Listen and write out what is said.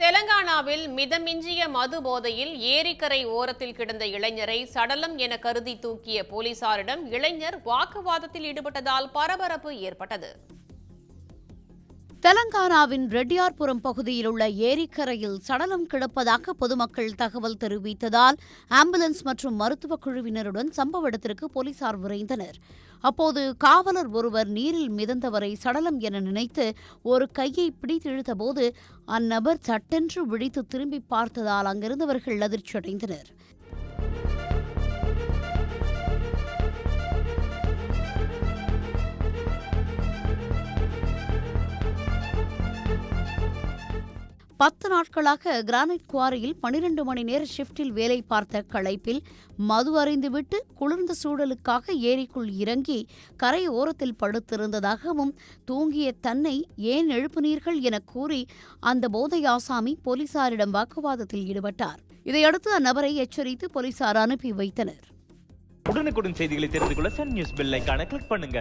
தெலங்கானாவில் மிதமிஞ்சிய மது போதையில் ஏரிக்கரை ஓரத்தில் கிடந்த இளைஞரை சடலம் என கருதி தூக்கிய போலீசாரிடம் இளைஞர் வாக்குவாதத்தில் ஈடுபட்டதால் பரபரப்பு ஏற்பட்டது. தெலங்கானாவின் ரெட்டியார்புரம் பகுதியில் உள்ள ஏரிக்கரையில் சடலம் கிடப்பதாக பொதுமக்கள் தகவல் தெரிவித்ததால் ஆம்புலன்ஸ் மற்றும் மருத்துவக் குழுவினருடன் சம்பவ இடத்திற்கு போலீசார் விரைந்தனர். அப்போது காவலர் ஒருவர் நீரில் மிதந்தவரை சடலம் என நினைத்து ஒரு கையை பிடித்திழுத்தபோது அந்நபர் சட்டென்று விழித்து திரும்பி பார்த்ததால் அங்கிருந்தவர்கள் அதிர்ச்சியடைந்தனர். பத்து நாட்களாக கிரானைட் குவாரியில் பனிரெண்டு மணி நேர ஷிப்டில் வேலை பார்த்த களைப்பில் மது அறிந்துவிட்டு குளிர்ந்த சூழலுக்காக ஏரிக்குள் இறங்கி கரை ஓரத்தில் படுத்திருந்ததாகவும் தூங்கிய தன்னை ஏன் எழுப்புனீர்கள் என கூறி அந்த போதை ஆசாமி போலீசாரிடம் வாக்குவாதத்தில் ஈடுபட்டார். இதையடுத்து அந்நபரை எச்சரித்து போலீசார் அனுப்பி வைத்தனர். உடனுக்குடன் செய்திகளை தெரிந்து கொள்ள சன் நியூஸ் பெல் கிளிக் பண்ணுங்க.